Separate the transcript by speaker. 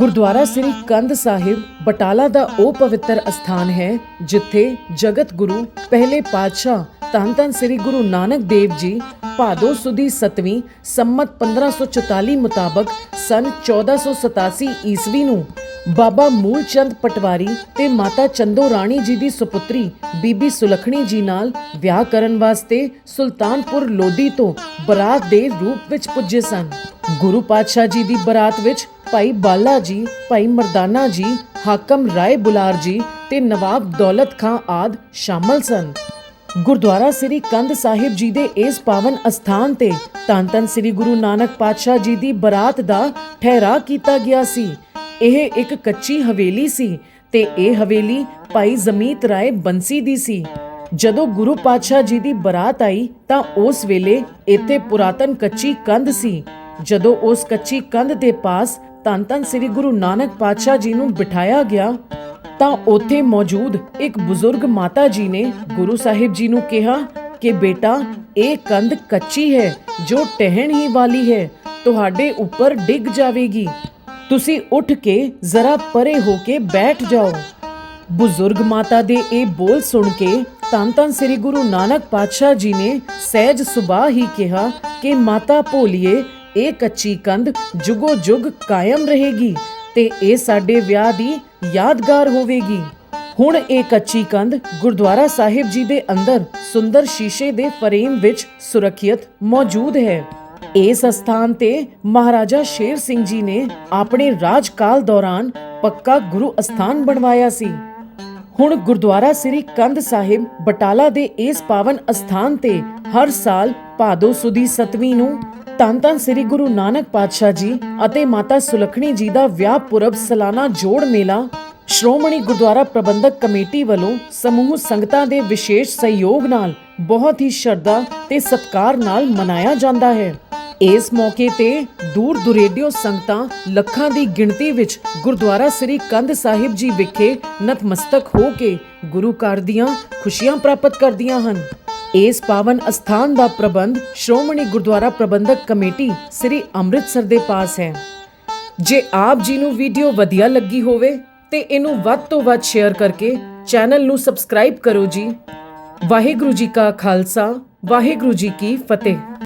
Speaker 1: ਗੁਰਦੁਆਰਾ ਸ੍ਰੀ ਕੰਧ ਸਾਹਿਬ ਬਟਾਲਾ ਦਾ ਉਹ ਪਵਿੱਤਰ ਅਸਥਾਨ ਹੈ, ਜਿੱਥੇ ਜਗਤ ਗੁਰੂ, ਪਹਿਲੇ ਪਾਤਸ਼ਾਹ, ਧੰਨ ਧੰਨ ਸ੍ਰੀ ਗੁਰੂ ਨਾਨਕ ਦੇਵ ਜੀ, ਭਾਦੋ ਸੁਦੀ 7ਵੀਂ ਸੰਮਤ 1544 ਮੁਤਾਬਕ ਸਨ 1487 ਈਸਵੀ ਨੂੰ ਬਾਬਾ ਮੂਲ ਚੰਦ ਪਟਵਾਰੀ ਤੇ ਮਾਤਾ ਚੰਦੋ ਰਾਣੀ ਜੀ ਦੀ ਸੁਪੁੱਤਰੀ ਬੀਬੀ ਸੁਲਖਣੀ ਜੀ ਨਾਲ ਵਿਆਹ ਕਰਨ ਵਾਸਤੇ ਸੁਲਤਾਨਪੁਰ ਲੋਧੀ ਤੋਂ ਬਰਾਤ ਦੇ ਰੂਪ ਵਿੱਚ ਪੁੱਜੇ ਸਨ। ਗੁਰੂ ਪਾਤਸ਼ਾਹ ਜੀ ਦੀ ਬਰਾਤ ਵਿੱਚ ਭਾਈ ਬਾਲਾ ਜੀ, ਭਾਈ ਮਰਦਾਨਾ ਜੀ, ਹਾਕਮ ਰਾਏ ਬੁਲਾਰ ਜੀ ਤੇ ਨਵਾਬ ਦੌਲਤ ਖਾਂ ਆਦ ਸ਼ਾਮਲ ਸਨ। ਗੁਰਦੁਆਰਾ ਸ੍ਰੀ ਕੰਧ ਸਾਹਿਬ ਜੀ ਦੇ ਇਸ ਪਾਵਨ ਅਸਥਾਨ ਤੇ ਧੰਨ ਧੰਨ ਸ੍ਰੀ ਗੁਰੂ ਨਾਨਕ ਪਾਤਸ਼ਾਹ ਜੀ ਦੀ ਬਰਾਤ ਦਾ ਠਹਿਰਾ ਕੀਤਾ ਗਿਆ ਸੀ। ਇਹ ਇੱਕ ਕੱਚੀ ਹਵੇਲੀ ਸੀ ਤੇ ਇਹ ਹਵੇਲੀ ਭਾਈ ਜ਼ਮੀਤ ਰਾਏ ਬੰਸੀ ਦੀ ਸੀ। ਜਦੋਂ ਗੁਰੂ ਪਾਤਸ਼ਾਹ ਜੀ ਦੀ ਬਰਾਤ ਆਈ ਤਾਂ ਉਸ ਵੇਲੇ ਇੱਥੇ ਪੁਰਾਤਨ ਕੱਚੀ ਕੰਧ ਸੀ। ਜਦੋਂ ਉਸ ਕੱਚੀ ਕੰਧ ਦੇ ਪਾਸ ਧੰਨ ਧੰਨ ਸ੍ਰੀ ਗੁਰੂ ਨਾਨਕ ਪਾਤਸ਼ਾਹ ਜੀ ਨੂੰ ਬਿਠਾਇਆ ਗਿਆ, ਤਾਂ ਉੱਥੇ ਮੌਜੂਦ ਇੱਕ ਬਜ਼ੁਰਗ ਮਾਤਾ ਜੀ ਨੇ ਗੁਰੂ ਸਾਹਿਬ ਜੀ ਨੂੰ ਕਿਹਾ ਕਿ ਬੇਟਾ, ਇਹ ਕੰਧ ਕੱਚੀ ਹੈ, ਜੋ ਟਹਿਣ ਹੀ ਵਾਲੀ ਹੈ, ਤੁਹਾਡੇ ਉੱਪਰ ਡਿੱਗ ਜਾਵੇਗੀ। ਤੁਸੀਂ ਉੱਠ ਕੇ ਜ਼ਰਾ ਪਰੇ ਹੋ ਕੇ ਬੈਠ ਜਾਓ। ਬਜ਼ੁਰਗ ਮਾਤਾ ਦੇ ਇਹ ਬੋਲ ਸੁਣ ਕੇ ਧੰਨ ਧੰਨ ਸ੍ਰੀ ਗੁਰੂ ਨਾਨਕ ਪਾਤਸ਼ਾਹ ਜੀ ਨੇ ਸਹਿਜ ਸੁਭਾ ਹੀ ਕਿਹਾ ਕਿ ਮਾਤਾ ਭੋਲੀਏ ਇਹ ਕੱਚੀ ਕੰਧ ਜੁਗੋ ਜੁਗ ਕਾਇਮ ਰਹੇਗੀ ਤੇ ਇਹ ਸਾਡੇ ਵਿਆਹ ਦੀ ਯਾਦਗਾਰ ਹੋਵੇਗੀ। ਹੁਣ ਇਹ ਕੱਚੀ ਕੰਧ ਗੁਰਦੁਆਰਾ ਸਾਹਿਬ ਜੀ ਦੇ ਅੰਦਰ ਸੁੰਦਰ ਸ਼ੀਸ਼ੇ ਦੇ ਫਰੇਮ ਵਿੱਚ ਸੁਰੱਖਿਅਤ ਮੌਜੂਦ ਹੈ। ਇਸ ਸਥਾਨ ਤੇ ਮਹਾਰਾਜਾ ਸ਼ੇਰ ਸਿੰਘ ਜੀ ਨੇ ਆਪਣੇ ਰਾਜਕਾਲ ਦੌਰਾਨ ਪੱਕਾ ਗੁਰੂ ਅਸਥਾਨ ਬਣਵਾਇਆ ਸੀ। ਹੁਣ ਗੁਰਦੁਆਰਾ ਸ੍ਰੀ ਕੰਧ ਸਾਹਿਬ ਬਟਾਲਾ ਦੇ ਇਸ ਪਾਵਨ ਅਸਥਾਨ ਤੇ ਹਰ ਸਾਲ ਭਾਦੋ ਸੁਦੀ 7ਵੀਂ ਨੂੰ ਧੰਨ ਧੰਨ ਸ੍ਰੀ ਗੁਰੂ ਨਾਨਕ ਪਾਤਸ਼ਾਹ ਜੀ ਅਤੇ ਮਾਤਾ ਸੁਲਖਣੀ ਜੀ ਦਾ ਵਿਆਹ ਪੁਰਬ ਸਾਲਾਨਾ ਜੋੜ ਮੇਲਾ, ਸ਼੍ਰੋਮਣੀ ਗੁਰਦੁਆਰਾ ਪ੍ਰਬੰਧਕ ਕਮੇਟੀ ਵੱਲੋਂ ਸਮੂਹ ਸੰਗਤਾਂ ਦੇ ਵਿਸ਼ੇਸ਼ ਸਹਿਯੋਗ ਨਾਲ ਬਹੁਤ ਹੀ ਸ਼ਰਧਾ ਤੇ ਸਤਿਕਾਰ ਨਾਲ ਮਨਾਇਆ ਜਾਂਦਾ ਹੈ। ਇਸ ਮੌਕੇ ਤੇ ਦੂਰ ਦੁਰੇਡਿਓ ਸੰਗਤਾਂ ਲੱਖਾਂ ਦੀ ਗਿਣਤੀ ਵਿੱਚ ਗੁਰਦੁਆਰਾ ਸ੍ਰੀ ਕੰਧ ਸਾਹਿਬ ਜੀ ਵਿਖੇ ਨਤਮਸਤਕ ਹੋ ਕੇ ਗੁਰੂ ਘਰ ਦੀਆਂ ਖੁਸ਼ੀਆਂ ਪ੍ਰਾਪਤ ਕਰਦੀਆਂ ਹਨ। ਇਸ ਪਾਵਨ ਅਸਥਾਨ ਦਾ ਪ੍ਰਬੰਧ ਸ਼੍ਰੋਮਣੀ ਗੁਰਦੁਆਰਾ ਪ੍ਰਬੰਧਕ ਕਮੇਟੀ ਸ੍ਰੀ ਅੰਮ੍ਰਿਤਸਰ ਦੇ ਪਾਸ ਹੈ। ਜੇ ਆਪ ਜੀ ਨੂੰ ਵੀਡੀਓ ਵਧੀਆ ਲੱਗੀ ਹੋਵੇ ਤੇ ਇਹਨੂੰ ਵੱਧ ਤੋਂ ਵੱਧ ਸ਼ੇਅਰ ਕਰਕੇ ਚੈਨਲ ਨੂੰ ਸਬਸਕ੍ਰਾਈਬ ਕਰੋ ਜੀ। ਵਾਹਿਗੁਰੂ ਜੀ ਕਾ ਖਾਲਸਾ, ਵਾਹਿਗੁਰੂ ਜੀ ਕੀ ਫਤਿਹ।